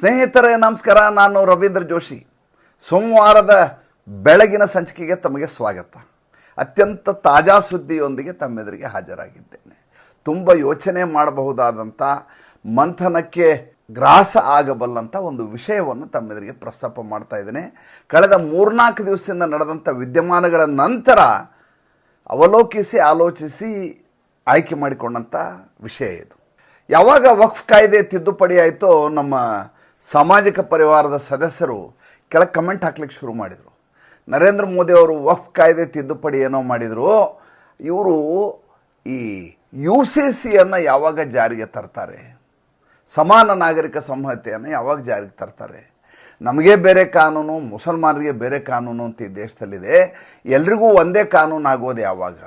ಸ್ನೇಹಿತರೇ, ನಮಸ್ಕಾರ. ನಾನು ರವೀಂದ್ರ ಜೋಶಿ. ಸೋಮವಾರದ ಬೆಳಗಿನ ಸಂಚಿಕೆಗೆ ತಮಗೆ ಸ್ವಾಗತ. ಅತ್ಯಂತ ತಾಜಾ ಸುದ್ದಿಯೊಂದಿಗೆ ತಮ್ಮೆದುರಿಗೆ ಹಾಜರಾಗಿದ್ದೇನೆ. ತುಂಬ ಯೋಚನೆ ಮಾಡಬಹುದಾದಂಥ ಮಂಥನಕ್ಕೆ ಗ್ರಾಸ ಆಗಬಲ್ಲಂಥ ಒಂದು ವಿಷಯವನ್ನು ತಮ್ಮೆದುರಿಗೆ ಪ್ರಸ್ತಾಪ ಮಾಡ್ತಾ ಇದ್ದೇನೆ. ಕಳೆದ ಮೂರ್ನಾಲ್ಕು ದಿವಸದಿಂದ ನಡೆದಂಥ ವಿದ್ಯಮಾನಗಳ ನಂತರ ಅವಲೋಕಿಸಿ, ಆಲೋಚಿಸಿ ಆಯ್ಕೆ ಮಾಡಿಕೊಂಡಂಥ ವಿಷಯ ಇದು. ಯಾವಾಗ ವಕ್ಫ್ ಕಾಯ್ದೆ ತಿದ್ದುಪಡಿ ಆಯಿತೋ, ನಮ್ಮ ಸಾಮಾಜಿಕ ಪರಿವಾರದ ಸದಸ್ಯರು ಕೆಳಗೆ ಕಮೆಂಟ್ ಹಾಕ್ಲಿಕ್ಕೆ ಶುರು ಮಾಡಿದರು. ನರೇಂದ್ರ ಮೋದಿ ಅವರು ವಫ್ ಕಾಯ್ದೆ ತಿದ್ದುಪಡಿ ಏನೋ ಮಾಡಿದರು. ಇವರು ಈ ಯು ಸಿ ಸಿಯನ್ನು ಯಾವಾಗ ಜಾರಿಗೆ ತರ್ತಾರೆ? ಸಮಾನ ನಾಗರಿಕ ಸಂಹಿತೆಯನ್ನು ಯಾವಾಗ ಜಾರಿಗೆ ತರ್ತಾರೆ? ನಮಗೆ ಬೇರೆ ಕಾನೂನು, ಮುಸಲ್ಮಾನರಿಗೆ ಬೇರೆ ಕಾನೂನು ಅಂತ ಈ ದೇಶದಲ್ಲಿದೆ. ಎಲ್ರಿಗೂ ಒಂದೇ ಕಾನೂನು ಆಗೋದು ಯಾವಾಗ?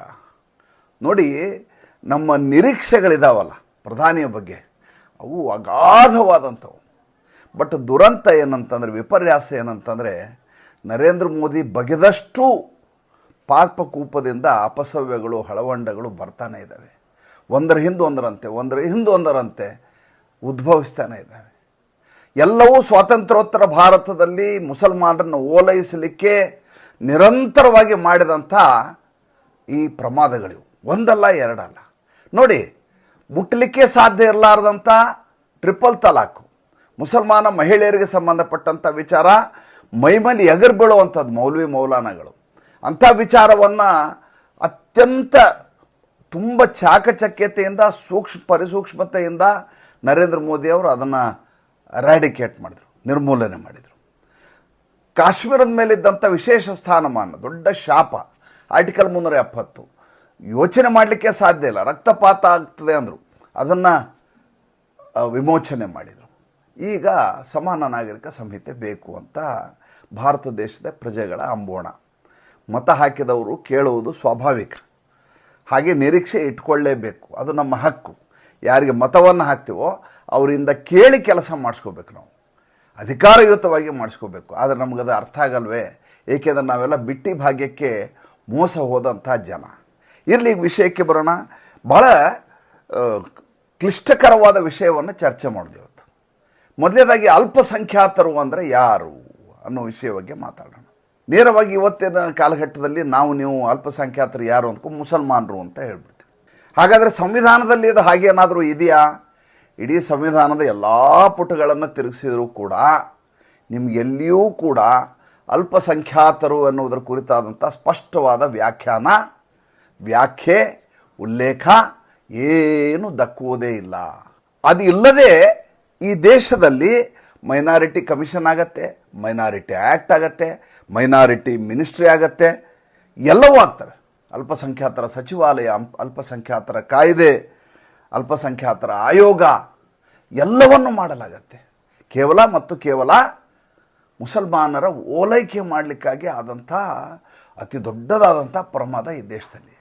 ನೋಡಿ, ನಮ್ಮ ನಿರೀಕ್ಷೆಗಳಿದಾವಲ್ಲ ಪ್ರಧಾನಿಯ ಬಗ್ಗೆ. ಅವು ಅಗಾಧವಾದಂಥವು. ಬಟ್ ದುರಂತ ಏನಂತಂದರೆ, ವಿಪರ್ಯಾಸ ಏನಂತಂದರೆ, ನರೇಂದ್ರ ಮೋದಿ ಬಗೆದಷ್ಟು ಪಾಪಕೂಪದಿಂದ ಅಪಸವ್ಯಗಳು, ಹಳವಂಡಗಳು ಬರ್ತಾನೆ ಇದ್ದಾವೆ. ಒಂದರ ಹಿಂದೆ ಒಂದರಂತೆ, ಒಂದರ ಹಿಂದೆ ಒಂದರಂತೆ ಉದ್ಭವಿಸ್ತಾನೆ ಇದ್ದಾವೆ. ಎಲ್ಲವೂ ಸ್ವಾತಂತ್ರ್ಯೋತ್ತರ ಭಾರತದಲ್ಲಿ ಮುಸಲ್ಮಾನರನ್ನು ಓಲೈಸಲಿಕ್ಕೆ ನಿರಂತರವಾಗಿ ಮಾಡಿದಂಥ ಈ ಪ್ರಮಾದಗಳಿವು. ಒಂದಲ್ಲ, ಎರಡಲ್ಲ. ನೋಡಿ ಮುಟ್ಟಲಿಕ್ಕೆ ಸಾಧ್ಯ ಇರಲಾರ್ದಂಥ ಟ್ರಿಪಲ್ ತಲಾಕು. ಮುಸಲ್ಮಾನ ಮಹಿಳೆಯರಿಗೆ ಸಂಬಂಧಪಟ್ಟಂಥ ವಿಚಾರ, ಮೈಮಲಿ ಎಗರ್ ಬೀಳುವಂಥದ್ದು ಮೌಲ್ವಿ ಮೌಲಾನಗಳು. ಅಂಥ ವಿಚಾರವನ್ನು ಅತ್ಯಂತ ತುಂಬ ಚಾಕಚಕ್ಯತೆಯಿಂದ, ಸೂಕ್ಷ್ಮ ಪರಿಸೂಕ್ಷ್ಮತೆಯಿಂದ ನರೇಂದ್ರ ಮೋದಿಯವರು ಅದನ್ನು ರ್ಯಾಡಿಕೇಟ್ ಮಾಡಿದರು, ನಿರ್ಮೂಲನೆ ಮಾಡಿದರು. ಕಾಶ್ಮೀರದ ಮೇಲಿದ್ದಂಥ ವಿಶೇಷ ಸ್ಥಾನಮಾನ, ದೊಡ್ಡ ಶಾಪ ಆರ್ಟಿಕಲ್ ಮುನ್ನೂರ ಎಪ್ಪತ್ತು ಯೋಚನೆ ಮಾಡಲಿಕ್ಕೆ ಸಾಧ್ಯ ಇಲ್ಲ, ರಕ್ತಪಾತ ಆಗ್ತದೆ ಅಂದರು. ಅದನ್ನು ವಿಮೋಚನೆ ಮಾಡಿದರು. ಈಗ ಸಮಾನ ನಾಗರಿಕ ಸಂಹಿತೆ ಬೇಕು ಅಂತ ಭಾರತ ದೇಶದ ಪ್ರಜೆಗಳ ಅಂಬೋಣ. ಮತ ಹಾಕಿದವರು ಕೇಳುವುದು ಸ್ವಾಭಾವಿಕ. ಹಾಗೆ ನಿರೀಕ್ಷೆ ಇಟ್ಕೊಳ್ಳೇಬೇಕು. ಅದು ನಮ್ಮ ಹಕ್ಕು. ಯಾರಿಗೆ ಮತವನ್ನು ಹಾಕ್ತೀವೋ ಅವರಿಂದ ಕೇಳಿ ಕೆಲಸ ಮಾಡಿಸ್ಕೋಬೇಕು ನಾವು. ಅಧಿಕಾರಯುತವಾಗಿ ಮಾಡಿಸ್ಕೋಬೇಕು. ಆದರೆ ನಮಗದು ಅರ್ಥ ಆಗಲ್ವೇ? ಏಕೆಂದರೆ ನಾವೆಲ್ಲ ಬಿಟ್ಟಿ ಭಾಗ್ಯಕ್ಕೆ ಮೋಸ ಹೋದಂಥ ಜನ. ಇರಲಿ ವಿಷಯಕ್ಕೆ ಬರೋಣ. ಭಾಳ ಕ್ಲಿಷ್ಟಕರವಾದ ವಿಷಯವನ್ನು ಚರ್ಚೆ ಮಾಡಿದೆ ಇವತ್ತು ಮೊದಲನೇದಾಗಿ ಅಲ್ಪಸಂಖ್ಯಾತರು ಅಂದರೆ ಯಾರು ಅನ್ನೋ ವಿಷಯ ಬಗ್ಗೆ ಮಾತಾಡೋಣ. ನೇರವಾಗಿ ಇವತ್ತಿನ ಕಾಲಘಟ್ಟದಲ್ಲಿ ನಾವು ನೀವು ಅಲ್ಪಸಂಖ್ಯಾತರು ಯಾರು ಅಂದ್ಕೊಂಡು ಮುಸಲ್ಮಾನರು ಅಂತ ಹೇಳ್ಬಿಡ್ತೀವಿ ಹಾಗಾದರೆ ಸಂವಿಧಾನದಲ್ಲಿ ಇದು ಹಾಗೇನಾದರೂ ಇದೆಯಾ? ಇಡೀ ಸಂವಿಧಾನದ ಎಲ್ಲ ಪುಟಗಳನ್ನು ತಿರುಗಿಸಿದರೂ ಕೂಡ ನಿಮಗೆಲ್ಲಿಯೂ ಕೂಡ ಅಲ್ಪಸಂಖ್ಯಾತರು ಅನ್ನುವುದರ ಕುರಿತಾದಂಥ ಸ್ಪಷ್ಟವಾದ ವ್ಯಾಖ್ಯಾನ, ವ್ಯಾಖ್ಯೆ, ಉಲ್ಲೇಖ ಏನು ದಕ್ಕುವುದೇ ಇಲ್ಲ. ಅದು ಇಲ್ಲದೆ ಈ ದೇಶದಲ್ಲಿ ಮೈನಾರಿಟಿ ಕಮಿಷನ್ ಆಗತ್ತೆ ಮೈನಾರಿಟಿ ಆ್ಯಕ್ಟ್ ಆಗತ್ತೆ ಮೈನಾರಿಟಿ ಮಿನಿಸ್ಟ್ರಿ ಆಗತ್ತೆ, ಎಲ್ಲವೂ ಆಗ್ತವೆ. ಅಲ್ಪಸಂಖ್ಯಾತರ ಸಚಿವಾಲಯ ಅಲ್ಪಸಂಖ್ಯಾತರ ಕಾಯ್ದೆ, ಅಲ್ಪಸಂಖ್ಯಾತರ ಆಯೋಗ, ಎಲ್ಲವನ್ನು ಮಾಡಲಾಗತ್ತೆ. ಕೇವಲ ಮತ್ತು ಕೇವಲ ಮುಸಲ್ಮಾನರ ಓಲೈಕೆ ಮಾಡಲಿಕ್ಕಾಗಿ ಆದಂಥ, ಅತಿ ದೊಡ್ಡದಾದಂಥ ಪ್ರಮಾದ ಈ ದೇಶದಲ್ಲಿ.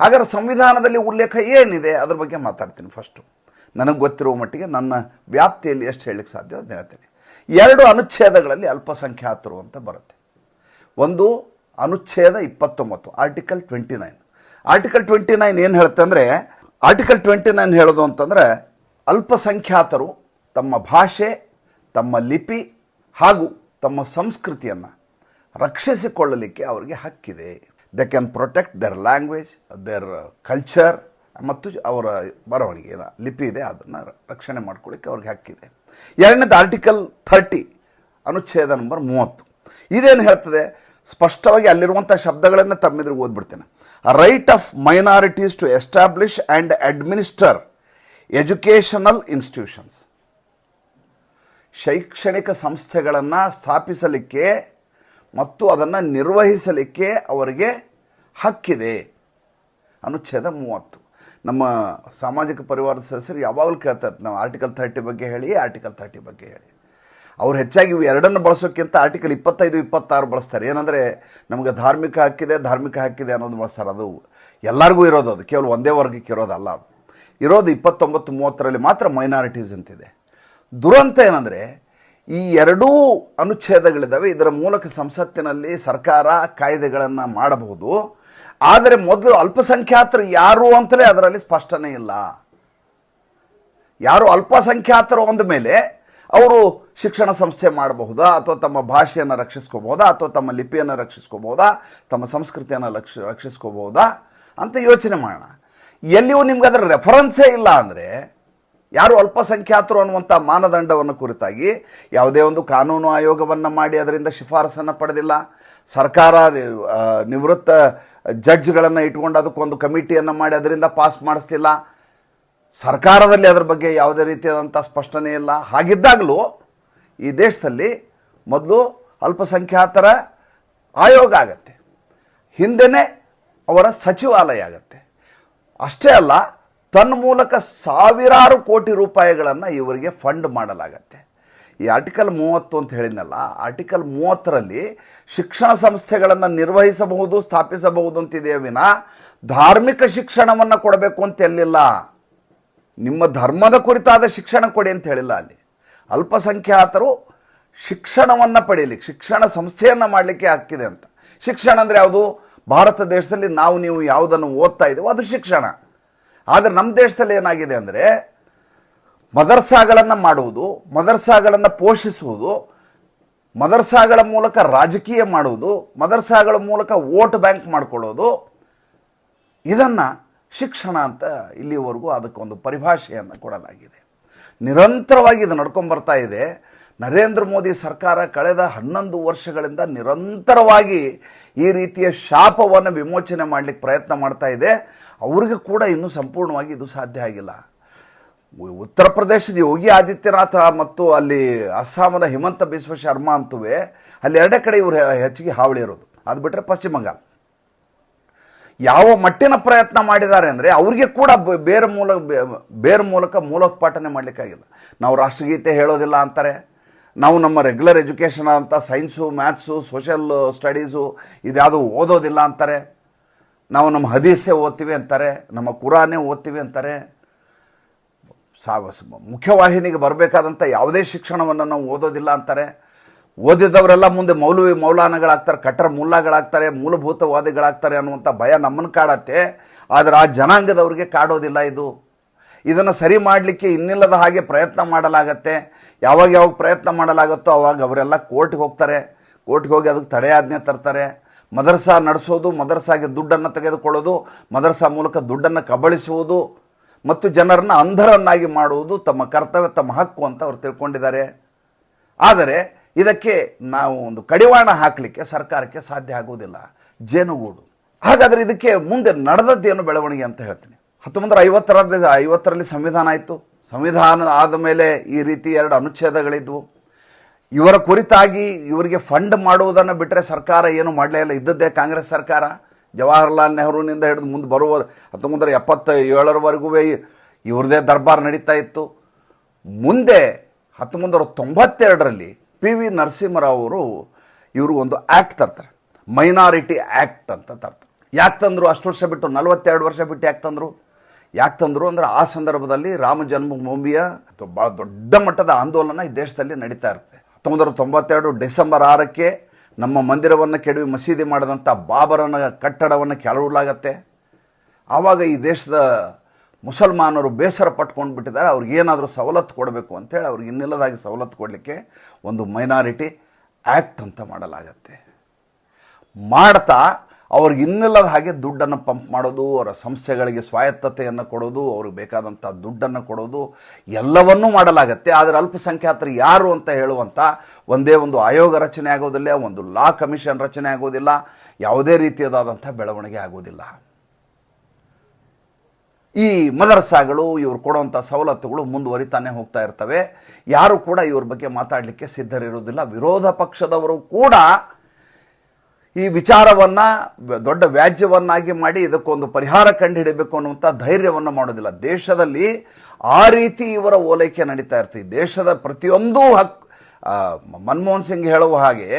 ಹಾಗಾದ್ರೆ ಸಂವಿಧಾನದಲ್ಲಿ ಉಲ್ಲೇಖ ಏನಿದೆ? ಅದ್ರ ಬಗ್ಗೆ ಮಾತಾಡ್ತೀನಿ ಫಸ್ಟು ನನಗೆ ಗೊತ್ತಿರುವ ಮಟ್ಟಿಗೆ ನನ್ನ ವ್ಯಾಪ್ತಿಯಲ್ಲಿ ಎಷ್ಟು ಹೇಳಲಿಕ್ಕೆ ಸಾಧ್ಯ ಅಂತ ಹೇಳ್ತೀನಿ. ಎರಡು ಅನುಚ್ಛೇದಗಳಲ್ಲಿ ಅಲ್ಪಸಂಖ್ಯಾತರು ಅಂತ ಬರುತ್ತೆ. ಒಂದು ಅನುಚ್ಛೇದ ಇಪ್ಪತ್ತೊಂಬತ್ತು article twenty nine article twenty nine ಏನು ಹೇಳುತ್ತೆ ಅಂದರೆ ಆರ್ಟಿಕಲ್ ಟ್ವೆಂಟಿ ನೈನ್ ಹೇಳೋದು ಅಂತಂದರೆ ಅಲ್ಪಸಂಖ್ಯಾತರು ತಮ್ಮ ಭಾಷೆ, ತಮ್ಮ ಲಿಪಿ ಹಾಗೂ ತಮ್ಮ ಸಂಸ್ಕೃತಿಯನ್ನು ರಕ್ಷಿಸಿಕೊಳ್ಳಲಿಕ್ಕೆ ಅವರಿಗೆ ಹಕ್ಕಿದೆ. They can protect their language their culture ಮತ್ತು ಅವರ ಬರವಣಿಗೆ ಲಿಪಿ ಇದೆ, ಅದನ್ನು ರಕ್ಷಣೆ ಮಾಡ್ಕೊಳ್ಳಿಕ್ಕೆ ಅವ್ರಿಗೆ ಹಕ್ಕಿದೆ. ಎರಡನೇದು ಆರ್ಟಿಕಲ್ ಥರ್ಟಿ ಅನುಚ್ಛೇದ ನಂಬರ್ ಮೂವತ್ತು. ಇದೇನು ಹೇಳ್ತದೆ? ಸ್ಪಷ್ಟವಾಗಿ ಅಲ್ಲಿರುವಂಥ ಶಬ್ದಗಳನ್ನು ತಮ್ಮೆದುರಿಗೆ ಓದ್ಬಿಡ್ತೇನೆ. Right of minorities to establish and administer educational institutions ಶೈಕ್ಷಣಿಕ ಸಂಸ್ಥೆಗಳನ್ನು ಸ್ಥಾಪಿಸಲಿಕ್ಕೆ ಮತ್ತು ಅದನ್ನು ನಿರ್ವಹಿಸಲಿಕ್ಕೆ ಅವರಿಗೆ ಹಕ್ಕಿದೆ. ಅನುಚ್ಛೇದ ಮೂವತ್ತು. ನಮ್ಮ ಸಾಮಾಜಿಕ ಪರಿವಾರದ ಸದಸ್ಯರು ಯಾವಾಗಲೂ ಕೇಳ್ತಾರೆ, ನಾವು ಆರ್ಟಿಕಲ್ ಥರ್ಟಿ ಬಗ್ಗೆ ಹೇಳಿ ಆರ್ಟಿಕಲ್ ಥರ್ಟಿ ಬಗ್ಗೆ ಹೇಳಿ. ಅವ್ರು ಹೆಚ್ಚಾಗಿ ಎರಡನ್ನು ಬಳಸೋಕ್ಕಿಂತ ಆರ್ಟಿಕಲ್ ಇಪ್ಪತ್ತೈದು, ಇಪ್ಪತ್ತಾರು ಬಳಸ್ತಾರೆ. ಏನಂದರೆ ನಮಗೆ ಧಾರ್ಮಿಕ ಹಕ್ಕಿದೆ ಧಾರ್ಮಿಕ ಹಕ್ಕಿದೆ ಅನ್ನೋದು ಬಳಸ್ತಾರೆ. ಅದು ಎಲ್ಲರಿಗೂ ಇರೋದು ಅದು. ಕೇವಲ ಒಂದೇ ವರ್ಗಕ್ಕೆ ಇರೋದಲ್ಲ ಅದು. ಇರೋದು ಇಪ್ಪತ್ತೊಂಬತ್ತು, ಮೂವತ್ತರಲ್ಲಿ ಮಾತ್ರ ಮೈನಾರಿಟೀಸ್ ಅಂತಿದೆ. ದುರಂತ ಏನಂದರೆ ಈ ಎರಡೂ ಅನುಚ್ಛೇದಗಳಿದ್ದಾವೆ. ಇದರ ಮೂಲಕ ಸಂಸತ್ತಿನಲ್ಲಿ ಸರ್ಕಾರ ಕಾಯ್ದೆಗಳನ್ನು ಮಾಡಬಹುದು. ಆದರೆ ಮೊದಲು ಅಲ್ಪಸಂಖ್ಯಾತರು ಯಾರು ಅಂತಲೇ ಅದರಲ್ಲಿ ಸ್ಪಷ್ಟನೆ ಇಲ್ಲ. ಯಾರು ಅಲ್ಪಸಂಖ್ಯಾತರು ಅಂದ ಮೇಲೆ ಅವರು ಶಿಕ್ಷಣ ಸಂಸ್ಥೆ ಮಾಡಬಹುದಾ? ಅಥವಾ ತಮ್ಮ ಭಾಷೆಯನ್ನು ರಕ್ಷಿಸ್ಕೋಬಹುದಾ? ಅಥವಾ ತಮ್ಮ ಲಿಪಿಯನ್ನು ರಕ್ಷಿಸ್ಕೋಬಹುದಾ? ತಮ್ಮ ಸಂಸ್ಕೃತಿಯನ್ನು ರಕ್ಷ ರಕ್ಷಿಸ್ಕೋಬಹುದಾ? ಅಂತ ಯೋಚನೆ ಮಾಡೋಣ. ಎಲ್ಲಿಯೂ ನಿಮ್ಗೆ ಅದರ ರೆಫರೆನ್ಸೇ ಇಲ್ಲ ಅಂದರೆ ಯಾರು ಅಲ್ಪಸಂಖ್ಯಾತರು ಅನ್ನುವಂಥ ಮಾನದಂಡವನ್ನು ಕುರಿತಾಗಿ ಯಾವುದೇ ಒಂದು ಕಾನೂನು ಆಯೋಗವನ್ನು ಮಾಡಿ ಅದರಿಂದ ಶಿಫಾರಸನ್ನು ಪಡೆದಿಲ್ಲ. ಸರ್ಕಾರ ನಿವೃತ್ತ ಜಡ್ಜ್ಗಳನ್ನು ಇಟ್ಕೊಂಡು ಅದಕ್ಕೊಂದು ಕಮಿಟಿಯನ್ನು ಮಾಡಿ ಅದರಿಂದ ಪಾಸ್ ಮಾಡಿಸ್ಲಿಲ್ಲ. ಸರ್ಕಾರದಲ್ಲಿ ಅದರ ಬಗ್ಗೆ ಯಾವುದೇ ರೀತಿಯಾದಂಥ ಸ್ಪಷ್ಟನೆ ಇಲ್ಲ. ಹಾಗಿದ್ದಾಗಲೂ ಈ ದೇಶದಲ್ಲಿ ಮೊದಲು ಅಲ್ಪಸಂಖ್ಯಾತರ ಆಯೋಗ ಆಗತ್ತೆ. ಹಿಂದೆನೇ ಅವರ ಸಚಿವಾಲಯ ಆಗತ್ತೆ. ಅಷ್ಟೇ ಅಲ್ಲ ತನ್ನ ಮೂಲಕ ಸಾವಿರಾರು ಕೋಟಿ ರೂಪಾಯಿಗಳನ್ನು ಇವರಿಗೆ ಫಂಡ್ ಮಾಡಲಾಗತ್ತೆ. ಈ ಆರ್ಟಿಕಲ್ ಮೂವತ್ತು ಅಂತ ಹೇಳಿದ್ನಲ್ಲ ಆರ್ಟಿಕಲ್ ಮೂವತ್ತರಲ್ಲಿ ಶಿಕ್ಷಣ ಸಂಸ್ಥೆಗಳನ್ನು ನಿರ್ವಹಿಸಬಹುದು, ಸ್ಥಾಪಿಸಬಹುದು ಅಂತಿದೆಯೇ ವಿನ ಧಾರ್ಮಿಕ ಶಿಕ್ಷಣವನ್ನು ಕೊಡಬೇಕು ಅಂತ ಎಲ್ಲಿಲ್ಲ? ನಿಮ್ಮ ಧರ್ಮದ ಕುರಿತಾದ ಶಿಕ್ಷಣ ಕೊಡಿ ಅಂತ ಹೇಳಿಲ್ಲ ಅಲ್ಲಿ. ಅಲ್ಪಸಂಖ್ಯಾತರು ಶಿಕ್ಷಣವನ್ನು ಪಡೆಯಲಿಕ್ಕೆ ಶಿಕ್ಷಣ ಸಂಸ್ಥೆಯನ್ನು ಮಾಡಲಿಕ್ಕೆ ಹಕ್ಕಿದೆ ಅಂತ. ಶಿಕ್ಷಣ ಅಂದರೆ ಯಾವುದು? ಭಾರತ ದೇಶದಲ್ಲಿ ನಾವು ನೀವು ಯಾವುದನ್ನು ಓದ್ತಾ ಇದ್ದೀವೋ ಅದು ಶಿಕ್ಷಣ. ಆದರೆ ನಮ್ಮ ದೇಶದಲ್ಲಿ ಏನಾಗಿದೆ ಅಂದರೆ ಮದರ್ಸಾಗಳನ್ನು ಮಾಡುವುದು, ಮದರ್ಸಾಗಳನ್ನು ಪೋಷಿಸುವುದು, ಮದರ್ಸಾಗಳ ಮೂಲಕ ರಾಜಕೀಯ ಮಾಡುವುದು, ಮದರ್ಸಾಗಳ ಮೂಲಕ ವೋಟ್ ಬ್ಯಾಂಕ್ ಮಾಡಿಕೊಳ್ಳೋದು, ಇದನ್ನು ಶಿಕ್ಷಣ ಅಂತ ಇಲ್ಲಿವರೆಗೂ ಅದಕ್ಕೊಂದು ಪರಿಭಾಷೆಯನ್ನು ಕೊಡಲಾಗಿದೆ. ನಿರಂತರವಾಗಿ ಇದು ನಡ್ಕೊಂಬರ್ತಾ ಇದೆ. ನರೇಂದ್ರ ಮೋದಿ ಸರ್ಕಾರ ಕಳೆದ ಹನ್ನೊಂದು ವರ್ಷಗಳಿಂದ ನಿರಂತರವಾಗಿ ಈ ರೀತಿಯ ಶಾಪವನ್ನು ವಿಮೋಚನೆ ಮಾಡಲಿಕ್ಕೆ ಪ್ರಯತ್ನ ಮಾಡ್ತಾ ಇದೆ. ಅವ್ರಿಗೆ ಕೂಡ ಇನ್ನೂ ಸಂಪೂರ್ಣವಾಗಿ ಇದು ಸಾಧ್ಯ ಆಗಿಲ್ಲ. ಉತ್ತರ ಪ್ರದೇಶದ ಯೋಗಿ ಆದಿತ್ಯನಾಥ ಮತ್ತು ಅಲ್ಲಿ ಅಸ್ಸಾಮನ ಹಿಮಂತ ಬಿಸ್ವ ಶರ್ಮಾ ಅಂತುವೆ, ಅಲ್ಲಿ ಎರಡೇ ಕಡೆ ಇವರು ಹೆಚ್ಚಿಗೆ ಹಾವಳಿ ಇರೋದು. ಅದು ಬಿಟ್ಟರೆ ಪಶ್ಚಿಮ ಬಂಗಾಳ. ಯಾವ ಮಟ್ಟಿನ ಪ್ರಯತ್ನ ಮಾಡಿದ್ದಾರೆ ಅಂದರೆ ಅವ್ರಿಗೆ ಕೂಡ ಬೇರೆ ಮೂಲ ಬೇರೆ ಮೂಲಕ ಮೂಲೋತ್ಪಾಟನೆ ಮಾಡಲಿಕ್ಕಾಗಿಲ್ಲ. ನಾವು ರಾಷ್ಟ್ರಗೀತೆ ಹೇಳೋದಿಲ್ಲ ಅಂತಾರೆ. ನಾವು ನಮ್ಮ ರೆಗ್ಯುಲರ್ ಎಜುಕೇಷನ್ ಅಂತ ಸೈನ್ಸು ಮ್ಯಾಥ್ಸು ಸೋಷಲ್ ಸ್ಟಡೀಸು ಇದ್ಯಾವುದು ಓದೋದಿಲ್ಲ ಅಂತಾರೆ. ನಾವು ನಮ್ಮ ಹದೀಸೇ ಓದ್ತೀವಿ ಅಂತಾರೆ, ನಮ್ಮ ಕುರಾನೇ ಓದ್ತೀವಿ ಅಂತಾರೆ. ಸಾವ ಮುಖ್ಯವಾಹಿನಿಗೆ ಬರಬೇಕಾದಂಥ ಯಾವುದೇ ಶಿಕ್ಷಣವನ್ನು ನಾವು ಓದೋದಿಲ್ಲ ಅಂತಾರೆ. ಓದಿದವರೆಲ್ಲ ಮುಂದೆ ಮೌಲವಿ ಮೌಲಾನಗಳಾಗ್ತಾರೆ, ಕಟ್ಟರ ಮೂಲಗಳಾಗ್ತಾರೆ ಮೂಲಭೂತವಾದಿಗಳಾಗ್ತಾರೆ ಅನ್ನುವಂಥ ಭಯ ನಮ್ಮನ್ನು ಕಾಡತ್ತೆ. ಆದರೆ ಆ ಜನಾಂಗದವ್ರಿಗೆ ಕಾಡೋದಿಲ್ಲ ಇದು. ಇದನ್ನು ಸರಿ ಮಾಡಲಿಕ್ಕೆ ಇನ್ನಿಲ್ಲದ ಹಾಗೆ ಪ್ರಯತ್ನ ಮಾಡಲಾಗತ್ತೆ. ಯಾವಾಗ ಯಾವಾಗ ಪ್ರಯತ್ನ ಮಾಡಲಾಗುತ್ತೋ ಅವಾಗ ಅವರೆಲ್ಲ ಕೋರ್ಟ್ಗೆ ಹೋಗ್ತಾರೆ. ಕೋರ್ಟ್ಗೆ ಹೋಗಿ ಅದಕ್ಕೆ ತಡೆಯಾಜ್ಞೆ ತರ್ತಾರೆ. ಮದರ್ಸಾ ನಡೆಸೋದು, ಮದರ್ಸಾಗೆ ದುಡ್ಡನ್ನು ತೆಗೆದುಕೊಳ್ಳೋದು, ಮದರ್ಸಾ ಮೂಲಕ ದುಡ್ಡನ್ನು ಕಬಳಿಸುವುದು ಮತ್ತು ಜನರನ್ನು ಅಂಧರನ್ನಾಗಿ ಮಾಡುವುದು ತಮ್ಮ ಕರ್ತವ್ಯ, ತಮ್ಮ ಹಕ್ಕು ಅಂತ ಅವ್ರು ತಿಳ್ಕೊಂಡಿದ್ದಾರೆ. ಆದರೆ ಇದಕ್ಕೆ ನಾವು ಒಂದು ಕಡಿವಾಣ ಹಾಕಲಿಕ್ಕೆ ಸರ್ಕಾರಕ್ಕೆ ಸಾಧ್ಯ ಆಗುವುದಿಲ್ಲ. ಜೇನುಗೂಡು. ಹಾಗಾದರೆ ಇದಕ್ಕೆ ಮುಂದೆ ನಡೆದದ್ದೇನು ಬೆಳವಣಿಗೆ ಅಂತ ಹೇಳ್ತೀನಿ. ಹತ್ತೊಂಬತ್ತರ ಐವತ್ತರಲ್ಲಿ ಐವತ್ತರಲ್ಲಿ ಸಂವಿಧಾನ ಆಯಿತು. ಸಂವಿಧಾನ ಆದ ಮೇಲೆ ಈ ರೀತಿ ಎರಡು ಅನುಚ್ಛೇದಗಳಿದ್ವು. ಇವರ ಕುರಿತಾಗಿ ಇವರಿಗೆ ಫಂಡ್ ಮಾಡುವುದನ್ನು ಬಿಟ್ಟರೆ ಸರ್ಕಾರ ಏನು ಮಾಡಲೇ ಇಲ್ಲ. ಇದ್ದದ್ದೇ ಕಾಂಗ್ರೆಸ್ ಸರ್ಕಾರ. ಜವಾಹರ್ಲಾಲ್ ನೆಹರೂನಿಂದ ಹಿಡಿದು ಮುಂದೆ ಬರುವ ಹತ್ತೊಂಬತ್ತರ ಎಪ್ಪತ್ತ ಏಳರವರೆಗೂ ಇವ್ರದೇ ದರ್ಬಾರ್ ನಡೀತಾ ಇತ್ತು. ಮುಂದೆ ಹತ್ತೊಂಬತ್ತು ತೊಂಬತ್ತೆರಡರಲ್ಲಿ ಪಿ ವಿ ನರಸಿಂಹರಾವ್ ಅವರು ಇವರು ಒಂದು ಆ್ಯಕ್ಟ್ ತರ್ತಾರೆ. ಮೈನಾರಿಟಿ ಆ್ಯಕ್ಟ್ ಅಂತ ತರ್ತಾರೆ. ಯಾಕೆ ತಂದರು? ಅಷ್ಟು ವರ್ಷ ಬಿಟ್ಟು ನಲವತ್ತೆರಡು ವರ್ಷ ಬಿಟ್ಟು ಯಾಕೆ ತಂದರು? ಯಾಕೆ ತಂದರು ಅಂದರೆ ಆ ಸಂದರ್ಭದಲ್ಲಿ ರಾಮ ಜನ್ಮಭೂಮಿಯ ಭಾಳ ದೊಡ್ಡ ಮಟ್ಟದ ಆಂದೋಲನ ಈ ದೇಶದಲ್ಲಿ ನಡೀತಾ ಇರುತ್ತೆ. ಹತ್ತೊಂಬತ್ತು ತೊಂಬತ್ತೆರಡು ಡಿಸೆಂಬರ್ ಆರಕ್ಕೆ ನಮ್ಮ ಮಂದಿರವನ್ನು ಕೆಡವಿ ಮಸೀದಿ ಮಾಡಿದಂಥ ಬಾಬರನ ಕಟ್ಟಡವನ್ನು ಕೆಳವಲಾಗತ್ತೆ ಆವಾಗ ಈ ದೇಶದ ಮುಸಲ್ಮಾನರು ಬೇಸರ ಪಟ್ಕೊಂಡು ಬಿಟ್ಟಿದ್ದಾರೆ. ಅವ್ರಿಗೆ ಏನಾದರೂ ಸವಲತ್ತು ಕೊಡಬೇಕು ಅಂತೇಳಿ ಅವ್ರಿಗೆ ಇನ್ನಿಲ್ಲದಾಗಿ ಸವಲತ್ತು ಕೊಡಲಿಕ್ಕೆ ಒಂದು ಮೈನಾರಿಟಿ ಆ್ಯಕ್ಟ್ ಅಂತ ಮಾಡಲಾಗತ್ತೆ. ಮಾಡ್ತಾ ಅವ್ರಿಗೆ ಇನ್ನಿಲ್ಲದ ಹಾಗೆ ದುಡ್ಡನ್ನು ಪಂಪ್ ಮಾಡೋದು, ಅವರ ಸಂಸ್ಥೆಗಳಿಗೆ ಸ್ವಾಯತ್ತತೆಯನ್ನು ಕೊಡೋದು, ಅವ್ರಿಗೆ ಬೇಕಾದಂಥ ದುಡ್ಡನ್ನು ಕೊಡೋದು, ಎಲ್ಲವನ್ನೂ ಮಾಡಲಾಗತ್ತೆ. ಆದರೆ ಅಲ್ಪಸಂಖ್ಯಾತರು ಯಾರು ಅಂತ ಹೇಳುವಂಥ ಒಂದೇ ಒಂದು ಆಯೋಗ ರಚನೆ ಆಗೋದಿಲ್ಲ, ಒಂದು ಲಾ ಕಮಿಷನ್ ರಚನೆ ಆಗೋದಿಲ್ಲ, ಯಾವುದೇ ರೀತಿಯದಾದಂಥ ಬೆಳವಣಿಗೆ ಆಗೋದಿಲ್ಲ. ಈ ಮದರಸಾಗಳು, ಇವರು ಕೊಡುವಂಥ ಸವಲತ್ತುಗಳು ಮುಂದುವರಿತಾನೆ ಹೋಗ್ತಾ ಇರ್ತವೆ. ಯಾರು ಕೂಡ ಇವ್ರ ಬಗ್ಗೆ ಮಾತಾಡಲಿಕ್ಕೆ ಸಿದ್ಧರಿರುವುದಿಲ್ಲ. ವಿರೋಧ ಪಕ್ಷದವರು ಕೂಡ ಈ ವಿಚಾರವನ್ನು ದೊಡ್ಡ ವ್ಯಾಜ್ಯವನ್ನಾಗಿ ಮಾಡಿ ಇದಕ್ಕೊಂದು ಪರಿಹಾರ ಕಂಡುಹಿಡಬೇಕು ಅನ್ನುವಂಥ ಧೈರ್ಯವನ್ನು ಮಾಡೋದಿಲ್ಲ. ದೇಶದಲ್ಲಿ ಆ ರೀತಿ ಇವರ ಓಲೈಕೆ ನಡೀತಾ ಇರ್ತದೆ ದೇಶದ ಪ್ರತಿಯೊಂದು ಹಕ್ ಮನಮೋಹನ್ ಸಿಂಗ್ ಹೇಳುವ ಹಾಗೆ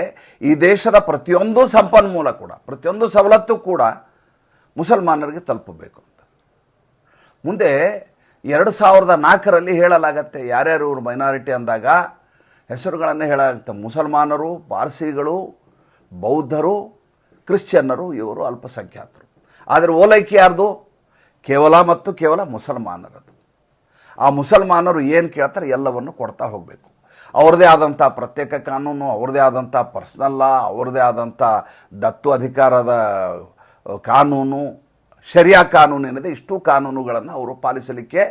ಈ ದೇಶದ ಪ್ರತಿಯೊಂದು ಸಂಪನ್ಮೂಲ ಕೂಡ, ಪ್ರತಿಯೊಂದು ಸವಲತ್ತು ಕೂಡ ಮುಸಲ್ಮಾನರಿಗೆ ತಲುಪಬೇಕು ಅಂತ. ಮುಂದೆ ಎರಡು ಸಾವಿರದ ನಾಲ್ಕರಲ್ಲಿ ಹೇಳಲಾಗತ್ತೆ, ಯಾರ್ಯಾರು ಮೈನಾರಿಟಿ ಅಂದಾಗ ಹೆಸರುಗಳನ್ನು ಹೇಳಲಾಗುತ್ತೆ. ಮುಸಲ್ಮಾನರು, ಪಾರ್ಸಿಗಳು ಬೌದ್ಧರು, ಕ್ರಿಶ್ಚಿಯನ್ನರು, ಇವರು ಅಲ್ಪಸಂಖ್ಯಾತರು. ಆದರೆ ಓಲೈಕೆ ಯಾರ್ದು? ಕೇವಲ ಮತ್ತು ಕೇವಲ ಮುಸಲ್ಮಾನರದು. ಆ ಮುಸಲ್ಮಾನರು ಏನು ಕೇಳ್ತಾರೆ? ಎಲ್ಲವನ್ನು ಕೊಡ್ತಾ ಹೋಗಬೇಕು. ಅವ್ರದ್ದೇ ಆದಂಥ ಪ್ರತ್ಯೇಕ ಕಾನೂನು ಅವ್ರದ್ದೇ ಆದಂಥ ಲಾ ಅವ್ರದ್ದೇ ಆದಂಥ ದತ್ತು ಅಧಿಕಾರದ ಕಾನೂನು, ಶರಿಯಾ ಕಾನೂನು ಏನಿದೆ, ಇಷ್ಟು ಕಾನೂನುಗಳನ್ನು ಅವರು ಪಾಲಿಸಲಿಕ್ಕೆ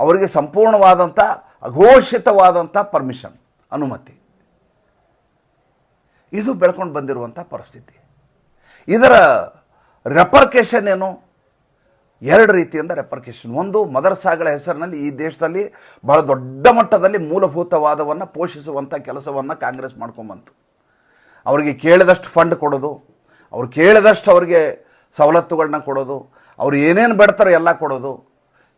ಅವರಿಗೆ ಸಂಪೂರ್ಣವಾದಂಥ ಅಘೋಷಿತವಾದಂಥ ಪರ್ಮಿಷನ್ ಅನುಮತಿ. ಇದು ಬೆಳ್ಕೊಂಡು ಬಂದಿರುವಂಥ ಪರಿಸ್ಥಿತಿ. ಇದರ ರೆಪರ್ಕೇಷನ್ ಏನು? ಎರಡು ರೀತಿಯಿಂದ ರೆಪರ್ಕೇಷನ್ ಒಂದು, ಮದರ್ಸಾಗಳ ಹೆಸರಿನಲ್ಲಿ ಈ ದೇಶದಲ್ಲಿ ಬಹಳ ದೊಡ್ಡ ಮಟ್ಟದಲ್ಲಿ ಮೂಲಭೂತವಾದವನ್ನು ಪೋಷಿಸುವಂಥ ಕೆಲಸವನ್ನು ಕಾಂಗ್ರೆಸ್ ಮಾಡ್ಕೊಂಬಂತು. ಅವರಿಗೆ ಕೇಳಿದಷ್ಟು ಫಂಡ್ ಕೊಡೋದು, ಅವ್ರು ಕೇಳಿದಷ್ಟು ಅವರಿಗೆ ಸವಲತ್ತುಗಳನ್ನ ಕೊಡೋದು, ಅವ್ರು ಏನೇನು ಬೆಡ್ತಾರೋ ಎಲ್ಲ ಕೊಡೋದು.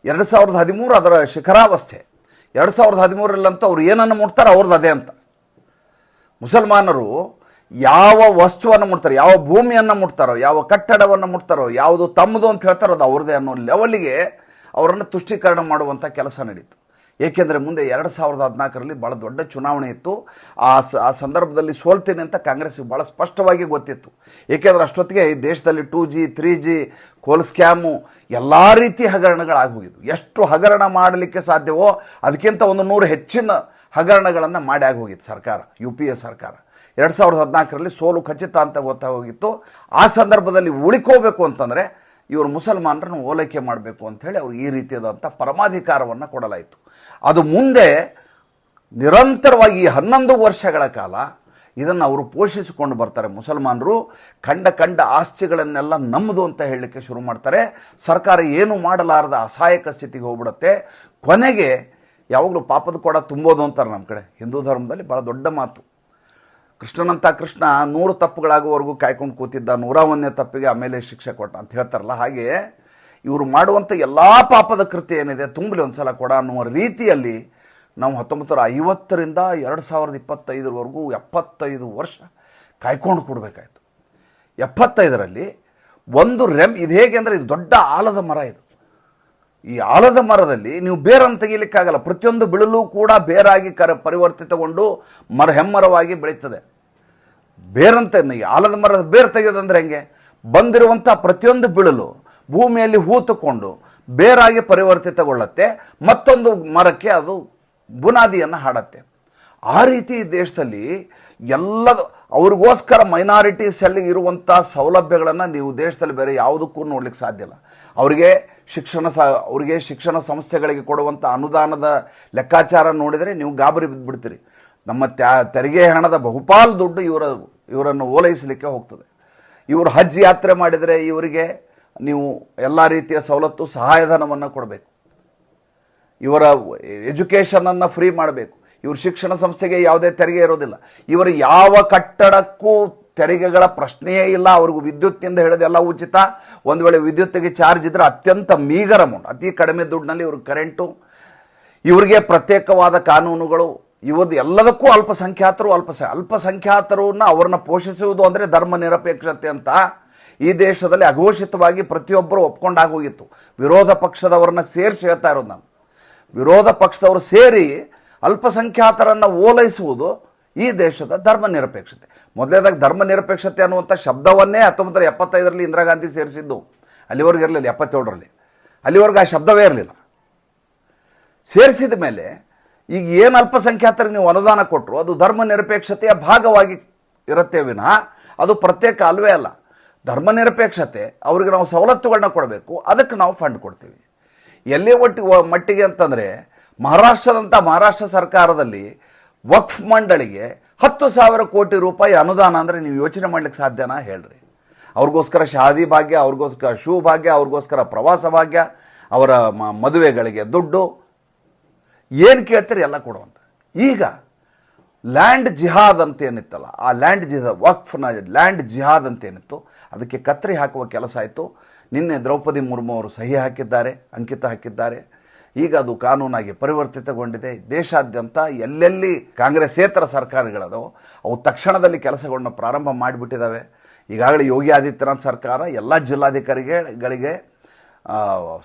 ಎರಡು ಸಾವಿರದ ಹದಿಮೂರು ಅದರ ಶಿಖರಾವಸ್ಥೆ. ಎರಡು ಸಾವಿರದ ಹದಿಮೂರಲ್ಲಂತೂ ಅವ್ರು ಏನನ್ನು ಮುಟ್ತಾರೋ ಅವ್ರದ್ದು ಅದೇ ಅಂತ. ಮುಸಲ್ಮಾನರು ಯಾವ ವಸ್ತುವನ್ನು ಮುಟ್ತಾರೋ, ಯಾವ ಭೂಮಿಯನ್ನು ಮುಟ್ತಾರೋ, ಯಾವ ಕಟ್ಟಡವನ್ನು ಮುಟ್ತಾರೋ, ಯಾವುದು ತಮ್ಮದು ಅಂತ ಹೇಳ್ತಾರೋ ಅದು ಅವ್ರದ್ದೇ ಅನ್ನೋ ಲೆವೆಲ್ಗೆ ಅವರನ್ನು ತುಷ್ಟೀಕರಣ ಮಾಡುವಂಥ ಕೆಲಸ ನಡೀತು. ಏಕೆಂದರೆ ಮುಂದೆ ಎರಡು ಸಾವಿರದ ಹದಿನಾಲ್ಕರಲ್ಲಿ ಭಾಳ ದೊಡ್ಡ ಚುನಾವಣೆ ಇತ್ತು. ಆ ಸ, ಆ ಸಂದರ್ಭದಲ್ಲಿ ಸೋಲ್ತೇನೆ ಅಂತ ಕಾಂಗ್ರೆಸ್ಗೆ ಭಾಳ ಸ್ಪಷ್ಟವಾಗಿ ಗೊತ್ತಿತ್ತು. ಏಕೆಂದರೆ ಅಷ್ಟೊತ್ತಿಗೆ ಈ ದೇಶದಲ್ಲಿ two G, three G, coal scam ಎಲ್ಲ ರೀತಿ ಹಗರಣಗಳಾಗೋಗಿದ್ವು ಎಷ್ಟು ಹಗರಣ ಮಾಡಲಿಕ್ಕೆ ಸಾಧ್ಯವೋ ಅದಕ್ಕಿಂತ ಒಂದು ನೂರು ಹೆಚ್ಚಿನ ಹಗರಣಗಳನ್ನು ಮಾಡಿ ಆಗೋಗಿತ್ತು ಸರ್ಕಾರ, ಯು ಪಿ ಎ ಸರ್ಕಾರ. ಎರಡು ಸಾವಿರದ ಹದಿನಾಲ್ಕರಲ್ಲಿ ಸೋಲು ಖಚಿತ ಅಂತ ಗೊತ್ತಾಗೋಗಿತ್ತು ಆ ಸಂದರ್ಭದಲ್ಲಿ ಉಳಿಕೋಬೇಕು ಅಂತಂದರೆ ಇವರು ಮುಸಲ್ಮಾನರನ್ನು ಓಲೈಕೆ ಮಾಡಬೇಕು ಅಂಥೇಳಿ ಅವ್ರು ಈ ರೀತಿಯಾದಂಥ ಪರಮಾಧಿಕಾರವನ್ನು ಕೊಡಲಾಯಿತು. ಅದು ಮುಂದೆ ನಿರಂತರವಾಗಿ ಈ ಹನ್ನೊಂದು ವರ್ಷಗಳ ಕಾಲ ಇದನ್ನು ಅವರು ಪೋಷಿಸಿಕೊಂಡು ಬರ್ತಾರೆ ಮುಸಲ್ಮಾನರು. ಕಂಡ ಕಂಡ ಆಸ್ತಿಗಳನ್ನೆಲ್ಲ ನಮ್ಮದು ಅಂತ ಹೇಳಲಿಕ್ಕೆ ಶುರು ಮಾಡ್ತಾರೆ. ಸರ್ಕಾರ ಏನು ಮಾಡಲಾರದ ಅಸಹಾಯಕ ಸ್ಥಿತಿಗೆ ಹೋಗ್ಬಿಡುತ್ತೆ. ಕೊನೆಗೆ ಯಾವಾಗಲೂ ಪಾಪದ ಕೊಡ ತುಂಬೋದು ಅಂತಾರೆ ನಮ್ಮ ಕಡೆ. ಹಿಂದೂ ಧರ್ಮದಲ್ಲಿ ಭಾಳ ದೊಡ್ಡ ಮಾತು. ಕೃಷ್ಣನಂತ ಕೃಷ್ಣ ನೂರು ತಪ್ಪುಗಳಾಗುವವರೆಗೂ ಕಾಯ್ಕೊಂಡು ಕೂತಿದ್ದ ನೂರ ಒಂದನೇ ತಪ್ಪಿಗೆ ಆಮೇಲೆ ಶಿಕ್ಷೆ ಕೊಟ್ಟ ಅಂತ ಹೇಳ್ತಾರಲ್ಲ, ಹಾಗೆ ಇವರು ಮಾಡುವಂಥ ಎಲ್ಲ ಪಾಪದ ಕೃತ್ಯ ಏನಿದೆ ತುಂಬಲಿ ಒಂದು ಸಲ ಕೊಡ ಅನ್ನುವ ರೀತಿಯಲ್ಲಿ ನಾವು ಹತ್ತೊಂಬತ್ತು ನೂರ ಐವತ್ತರಿಂದ ಎರಡು ಸಾವಿರದ ಇಪ್ಪತ್ತೈದರವರೆಗೂ ಎಪ್ಪತ್ತೈದು ವರ್ಷ ಕಾಯ್ಕೊಂಡು ಕೊಡಬೇಕಾಯ್ತು. ಎಪ್ಪತ್ತೈದರಲ್ಲಿ ಒಂದು ರೆಮ್, ಇದು ಹೇಗೆ ಅಂದರೆ ಇದು ದೊಡ್ಡ ಆಲದ ಮರ ಇದು. ಈ ಆಲದ ಮರದಲ್ಲಿ ನೀವು ಬೇರನ್ನು ತೆಗಿಲಿಕ್ಕಾಗಲ್ಲ. ಪ್ರತಿಯೊಂದು ಬಿಳಲು ಕೂಡ ಬೇರಾಗಿ ಕರ ಪರಿವರ್ತಿತಗೊಂಡು ಮರ ಹೆಮ್ಮರವಾಗಿ ಬೆಳೀತದೆ. ಬೇರಂತ ಈ ಆಲದ ಮರದ ಬೇರು ತೆಗೆಯೋದಂದ್ರೆ ಹೆಂಗೆ? ಬಂದಿರುವಂಥ ಪ್ರತಿಯೊಂದು ಬಿಳಲು ಭೂಮಿಯಲ್ಲಿ ಹೂತುಕೊಂಡು ಬೇರಾಗಿ ಪರಿವರ್ತಿತಗೊಳ್ಳುತ್ತೆ. ಮತ್ತೊಂದು ಮರಕ್ಕೆ ಅದು ಬುನಾದಿಯನ್ನು ಹಾಡತ್ತೆ. ಆ ರೀತಿ ದೇಶದಲ್ಲಿ ಎಲ್ಲದ ಅವ್ರಿಗೋಸ್ಕರ ಮೈನಾರಿಟಿ ಅಲ್ಲಿ ಇರುವಂಥ ಸೌಲಭ್ಯಗಳನ್ನು ನೀವು ದೇಶದಲ್ಲಿ ಬೇರೆ ಯಾವುದಕ್ಕೂ ನೋಡ್ಲಿಕ್ಕೆ ಸಾಧ್ಯ ಇಲ್ಲ. ಅವರಿಗೆ ಶಿಕ್ಷಣ ಸ, ಅವರಿಗೆ ಶಿಕ್ಷಣ ಸಂಸ್ಥೆಗಳಿಗೆ ಕೊಡುವಂಥ ಅನುದಾನದ ಲೆಕ್ಕಾಚಾರ ನೋಡಿದರೆ ನೀವು ಗಾಬರಿ ಬಿದ್ದುಬಿಡ್ತೀರಿ ನಮ್ಮ ತ್ಯಾ, ತೆರಿಗೆ ಹಣದ ಬಹುಪಾಲು ದುಡ್ಡು ಇವರ, ಇವರನ್ನು ಓಲೈಸಲಿಕ್ಕೆ ಹೋಗ್ತದೆ. ಇವರು ಹಜ್ ಯಾತ್ರೆ ಮಾಡಿದರೆ ಇವರಿಗೆ ನೀವು ಎಲ್ಲ ರೀತಿಯ ಸವಲತ್ತು, ಸಹಾಯಧನವನ್ನು ಕೊಡಬೇಕು. ಇವರ ಎಜುಕೇಷನನ್ನು ಫ್ರೀ ಮಾಡಬೇಕು. ಇವ್ರ ಶಿಕ್ಷಣ ಸಂಸ್ಥೆಗೆ ಯಾವುದೇ ತೆರಿಗೆ ಇರೋದಿಲ್ಲ. ಇವರ ಯಾವ ಕಟ್ಟಡಕ್ಕೂ ತೆರಿಗೆಗಳ ಪ್ರಶ್ನೆಯೇ ಇಲ್ಲ, ಅವ್ರಿಗೂ ವಿದ್ಯುತ್ತಿಂದ ಹಿಡಿದೆಲ್ಲ ಉಚಿತ. ಒಂದು ವೇಳೆ ವಿದ್ಯುತ್ತಿಗೆ ಚಾರ್ಜ್ ಇದ್ದರೆ ಅತ್ಯಂತ ಮೀಗರ ಅಮೌಂಟ್, ಅತಿ ಕಡಿಮೆ ದುಡ್ಡಿನಲ್ಲಿ ಇವ್ರಿಗೆ ಕರೆಂಟು. ಇವರಿಗೆ ಪ್ರತ್ಯೇಕವಾದ ಕಾನೂನುಗಳು ಇವ್ರದ್ದು ಎಲ್ಲದಕ್ಕೂ ಅಲ್ಪಸಂಖ್ಯಾತರು ಅಲ್ಪ ಅಲ್ಪಸಂಖ್ಯಾತರನ್ನ ಅವ್ರನ್ನ ಪೋಷಿಸುವುದು ಅಂದರೆ ಧರ್ಮ ನಿರಪೇಕ್ಷತೆ ಅಂತ ಈ ದೇಶದಲ್ಲಿ ಅಘೋಷಿತವಾಗಿ ಪ್ರತಿಯೊಬ್ಬರು ಒಪ್ಕೊಂಡಾಗೋಗಿತ್ತು ವಿರೋಧ ಪಕ್ಷದವ್ರನ್ನ ಸೇರಿಸಿ ಹೇಳ್ತಾ ಇರೋದು ನಾನು. ವಿರೋಧ ಪಕ್ಷದವರು ಸೇರಿ ಅಲ್ಪಸಂಖ್ಯಾತರನ್ನು ಓಲೈಸುವುದು ಈ ದೇಶದ ಧರ್ಮ ನಿರಪೇಕ್ಷತೆ. ಮೊದಲೇದಾಗ ಧರ್ಮ ನಿರಪೇಕ್ಷತೆ ಅನ್ನುವಂಥ ಶಬ್ದವನ್ನೇ ಹತ್ತೊಂಬತ್ತರ ಎಪ್ಪತ್ತೈದರಲ್ಲಿ ಇಂದಿರಾ ಗಾಂಧಿ ಸೇರಿಸಿದ್ದು. ಅಲ್ಲಿವರೆಗೆ ಇರಲಿಲ್ಲ, ಎಪ್ಪತ್ತೇಳರಲ್ಲಿ. ಅಲ್ಲಿವರೆಗೆ ಆ ಶಬ್ದವೇ ಇರಲಿಲ್ಲ. ಸೇರಿಸಿದ ಮೇಲೆ ಈಗ ಏನು ಅಲ್ಪಸಂಖ್ಯಾತರಿಗೆ ನೀವು ಅನುದಾನ ಕೊಟ್ಟರು ಅದು ಧರ್ಮ ನಿರಪೇಕ್ಷತೆಯ ಭಾಗವಾಗಿ ಇರುತ್ತೆ ವಿನಃ ಅದು ಪ್ರತ್ಯೇಕ ಅಲ್ವೇ ಅಲ್ಲ. ಧರ್ಮ ನಿರಪೇಕ್ಷತೆ, ಅವರಿಗೆ ನಾವು ಸವಲತ್ತುಗಳನ್ನ ಕೊಡಬೇಕು, ಅದಕ್ಕೆ ನಾವು ಫಂಡ್ ಕೊಡ್ತೀವಿ. ಎಲ್ಲಿ ಒಟ್ಟಿ ಮಟ್ಟಿಗೆ ಅಂತಂದರೆ ಮಹಾರಾಷ್ಟ್ರದಂಥ ಮಹಾರಾಷ್ಟ್ರ ಸರ್ಕಾರದಲ್ಲಿ ವಕ್ಫ್ ಮಂಡಳಿಗೆ ಹತ್ತು ಸಾವಿರ ಕೋಟಿ ರೂಪಾಯಿ ಅನುದಾನ ಅಂದರೆ ನೀವು ಯೋಚನೆ ಮಾಡ್ಲಿಕ್ಕೆ ಸಾಧ್ಯನಾ? ಹೇಳ್ರಿ. ಅವ್ರಿಗೋಸ್ಕರ ಶಾದಿ ಭಾಗ್ಯ, ಅವ್ರಿಗೋಸ್ಕರ ಶೂ ಭಾಗ್ಯ, ಅವ್ರಿಗೋಸ್ಕರ ಪ್ರವಾಸ ಭಾಗ್ಯ, ಅವರ ಮದುವೆಗಳಿಗೆ ದುಡ್ಡು. ಏನು ಕೇಳ್ತೀರಿ? ಎಲ್ಲ ಕೊಡುವಂತ. ಈಗ ಲ್ಯಾಂಡ್ ಜಿಹಾದ್ ಅಂತ ಏನಿತ್ತಲ್ಲ, ಆ ಲ್ಯಾಂಡ್ ಜಿಹಾದ್, ವಕ್ಫ್ನ ಲ್ಯಾಂಡ್ ಜಿಹಾದ್ ಅಂತ ಏನಿತ್ತು, ಅದಕ್ಕೆ ಕತ್ತರಿ ಹಾಕುವ ಕೆಲಸ ಆಯಿತು. ನಿನ್ನೆ ದ್ರೌಪದಿ ಮುರ್ಮು ಅವರು ಸಹಿ ಹಾಕಿದ್ದಾರೆ, ಅಂಕಿತ ಹಾಕಿದ್ದಾರೆ. ಈಗ ಅದು ಕಾನೂನಾಗಿ ಪರಿವರ್ತಿತಗೊಂಡಿದೆ. ದೇಶಾದ್ಯಂತ ಎಲ್ಲೆಲ್ಲಿ ಕಾಂಗ್ರೆಸ್ಸೇತರ ಸರ್ಕಾರಗಳದವೋ, ಅವು ತಕ್ಷಣದಲ್ಲಿ ಕೆಲಸಗಳನ್ನ ಪ್ರಾರಂಭ ಮಾಡಿಬಿಟ್ಟಿದ್ದಾವೆ ಈಗಾಗಲೇ ಯೋಗಿ ಆದಿತ್ಯನಾಥ್ ಸರ್ಕಾರ ಎಲ್ಲ ಜಿಲ್ಲಾಧಿಕಾರಿಗಳಿಗೆ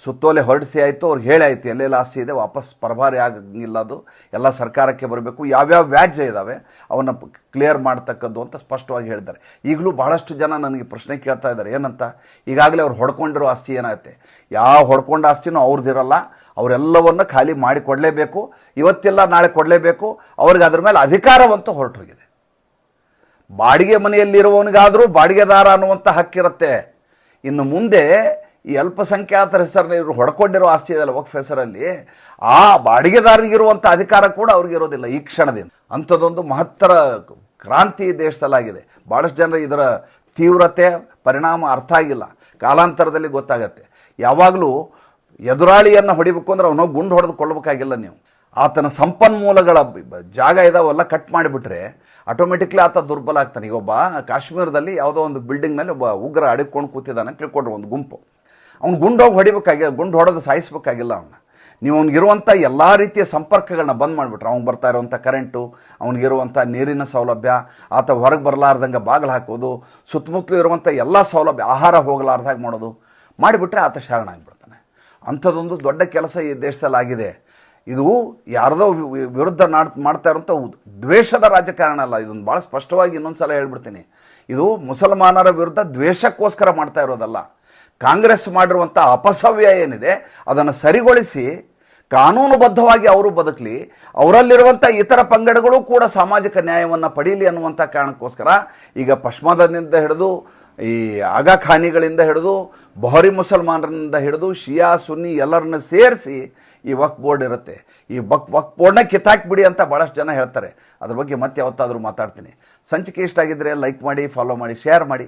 ಸುತ್ತೋಲೆ ಹೊರಡಿಸಿ ಆಯಿತು, ಅವ್ರಿಗೆ ಹೇಳಿ ಆಯಿತು ಎಲ್ಲೆಲ್ಲ ಆಸ್ತಿ ಇದೆ, ವಾಪಸ್ ಪರಭಾರಿ ಆಗಂಗಿಲ್ಲ ಅದು. ಎಲ್ಲ ಸರ್ಕಾರಕ್ಕೆ ಬರಬೇಕು. ಯಾವ್ಯಾವ ವ್ಯಾಜ್ಯ ಇದ್ದಾವೆ ಅವನ್ನ ಕ್ಲಿಯರ್ ಮಾಡ್ತಕ್ಕದ್ದು ಅಂತ ಸ್ಪಷ್ಟವಾಗಿ ಹೇಳಿದ್ದಾರೆ. ಈಗಲೂ ಬಹಳಷ್ಟು ಜನ ನನಗೆ ಪ್ರಶ್ನೆ ಕೇಳ್ತಾ ಇದ್ದಾರೆ, ಏನಂತ? ಈಗಾಗಲೇ ಅವ್ರು ಹೊಡ್ಕೊಂಡಿರೋ ಆಸ್ತಿ ಏನಾಗುತ್ತೆ ಯಾವ ಹೊಡ್ಕೊಂಡ ಆಸ್ತಿನೂ ಅವ್ರದ್ದಿರಲ್ಲ ಅವರೆಲ್ಲವನ್ನು ಖಾಲಿ ಮಾಡಿ ಕೊಡಲೇಬೇಕು. ಇವತ್ತೆಲ್ಲ ನಾಳೆ ಕೊಡಲೇಬೇಕು. ಅವ್ರಿಗೆ ಅದ್ರ ಮೇಲೆ ಅಧಿಕಾರವಂತೂ ಹೊರಟೋಗಿದೆ. ಬಾಡಿಗೆ ಮನೆಯಲ್ಲಿರುವವನಿಗಾದರೂ ಬಾಡಿಗೆದಾರ ಅನ್ನುವಂಥ ಹಕ್ಕಿರುತ್ತೆ. ಇನ್ನು ಮುಂದೆ ಈ ಅಲ್ಪಸಂಖ್ಯಾತರ ಹೆಸರನ್ನ ಇವರು ಹೊಡ್ಕೊಂಡಿರೋ ಆಸ್ತಿ ಇದೆಯಲ್ಲ ವಕ್ಫ್ ಹೆಸರಲ್ಲಿ ಆ ಬಾಡಿಗೆದಾರರಿಗಿರುವಂಥ ಅಧಿಕಾರ ಕೂಡ ಅವ್ರಿಗಿರೋದಿಲ್ಲ ಈ ಕ್ಷಣದಿಂದ. ಅಂಥದ್ದೊಂದು ಮಹತ್ತರ ಕ್ರಾಂತಿ ದೇಶದಲ್ಲಾಗಿದೆ. ಭಾಳಷ್ಟು ಜನರು ಇದರ ತೀವ್ರತೆ, ಪರಿಣಾಮ ಅರ್ಥ ಆಗಿಲ್ಲ. ಕಾಲಾಂತರದಲ್ಲಿ ಗೊತ್ತಾಗತ್ತೆ. ಯಾವಾಗಲೂ ಎದುರಾಳಿಯನ್ನು ಹೊಡಿಬೇಕು ಅಂದ್ರೆ ಅವನೋ ಗುಂಡು ಹೊಡೆದು ಕೊಲ್ಲಬೇಕಾಗಿಲ್ಲ ನೀವು. ಆತನ ಸಂಪನ್ಮೂಲಗಳ ಜಾಗ ಇದಾವೆಲ್ಲ ಕಟ್ ಮಾಡಿಬಿಟ್ರೆ ಆಟೋಮೆಟಿಕ್ಲಿ ಆತ ದುರ್ಬಲ ಆಗ್ತಾನೆ. ಈಗ ಒಬ್ಬ ಕಾಶ್ಮೀರದಲ್ಲಿ ಯಾವುದೋ ಒಂದು ಬಿಲ್ಡಿಂಗ್ನಲ್ಲಿ ಒಬ್ಬ ಉಗ್ರ ಅಡಿಕೊಂಡು ಕೂತಿದ್ದಾನೆ ತಿಳ್ಕೊಂಡ್ರು ಒಂದು ಗುಂಪು. ಅವ್ನು ಗುಂಡೋಗಿ ಹೊಡಿಬೇಕಾಗಿಲ್ಲ, ಗುಂಡು ಹೊಡೆದು ಸಾಯಿಸ್ಬೇಕಾಗಿಲ್ಲ ಅವನ್ನ. ನೀವು ಅವ್ನಿಗಿರುವಂಥ ಎಲ್ಲ ರೀತಿಯ ಸಂಪರ್ಕಗಳನ್ನ ಬಂದ್ ಮಾಡಿಬಿಟ್ರೆ. ಅವ್ನು ಬರ್ತಾ ಇರುವಂಥ ಕರೆಂಟು ಅವ್ನಿಗಿರುವಂಥ ನೀರಿನ ಸೌಲಭ್ಯ, ಆತ ಹೊರಗೆ ಬರಲಾರ್ದಂಗೆ ಬಾಗಿಲು ಹಾಕೋದು, ಸುತ್ತಮುತ್ತಲು ಇರುವಂಥ ಎಲ್ಲ ಸೌಲಭ್ಯ, ಆಹಾರ ಹೋಗಲಾರ್ದಾಗ ಮಾಡೋದು ಮಾಡಿಬಿಟ್ರೆ ಆತ ಶರಣ ಆಗಿಬಿಡ್ತಾನೆ ಅಂಥದ್ದೊಂದು ದೊಡ್ಡ ಕೆಲಸ ಈ ದೇಶದಲ್ಲಿ ಆಗಿದೆ. ಇದು ಯಾರದೋ ವಿರುದ್ಧ ನಾಡ್, ಮಾಡ್ತಾ ಇರುವಂಥ ದ್ವೇಷದ ರಾಜಕಾರಣ ಅಲ್ಲ, ಇದೊಂದು ಭಾಳ ಸ್ಪಷ್ಟವಾಗಿ ಇನ್ನೊಂದು ಸಲ ಹೇಳ್ಬಿಡ್ತೀನಿ. ಇದು ಮುಸಲ್ಮಾನರ ವಿರುದ್ಧ ದ್ವೇಷಕ್ಕೋಸ್ಕರ ಮಾಡ್ತಾ ಇರೋದಲ್ಲ. ಕಾಂಗ್ರೆಸ್ ಮಾಡಿರುವಂಥ ಅಪಸವ್ಯ ಏನಿದೆ, ಅದನ್ನು ಸರಿಗೊಳಿಸಿ, ಕಾನೂನುಬದ್ಧವಾಗಿ ಅವರು ಬದುಕಲಿ ಅವರಲ್ಲಿರುವಂಥ ಇತರ ಪಂಗಡಗಳು ಕೂಡ ಸಾಮಾಜಿಕ ನ್ಯಾಯವನ್ನು ಪಡೀಲಿ ಅನ್ನುವಂಥ ಕಾರಣಕ್ಕೋಸ್ಕರ ಈಗ ಪಶ್ಚಿಮದಿಂದ ಹಿಡಿದು, ಈ ಆಗಖಾನಿಗಳಿಂದ ಹಿಡಿದು, ಬಹರಿ ಮುಸಲ್ಮಾನರಿಂದ ಹಿಡಿದು, ಶಿಯಾ, ಸುನ್ನಿ ಎಲ್ಲರನ್ನ ಸೇರಿಸಿ ಈ ವಕ್ ಬೋರ್ಡ್ ಇರುತ್ತೆ. ಈ ವಕ್ ವಕ್ ಬೋರ್ಡ್ನ ಕಿತ್ತಾಕ್ಬಿಡಿ ಅಂತ ಭಾಳಷ್ಟು ಜನ ಹೇಳ್ತಾರೆ. ಅದ್ರ ಬಗ್ಗೆ ಮತ್ತೆ ಯಾವತ್ತಾದರೂ ಮಾತಾಡ್ತೀನಿ. ಸಂಚಿಕೆ ಇಷ್ಟ ಆಗಿದ್ದರೆ ಲೈಕ್ ಮಾಡಿ ಫಾಲೋ ಮಾಡಿ ಶೇರ್ ಮಾಡಿ.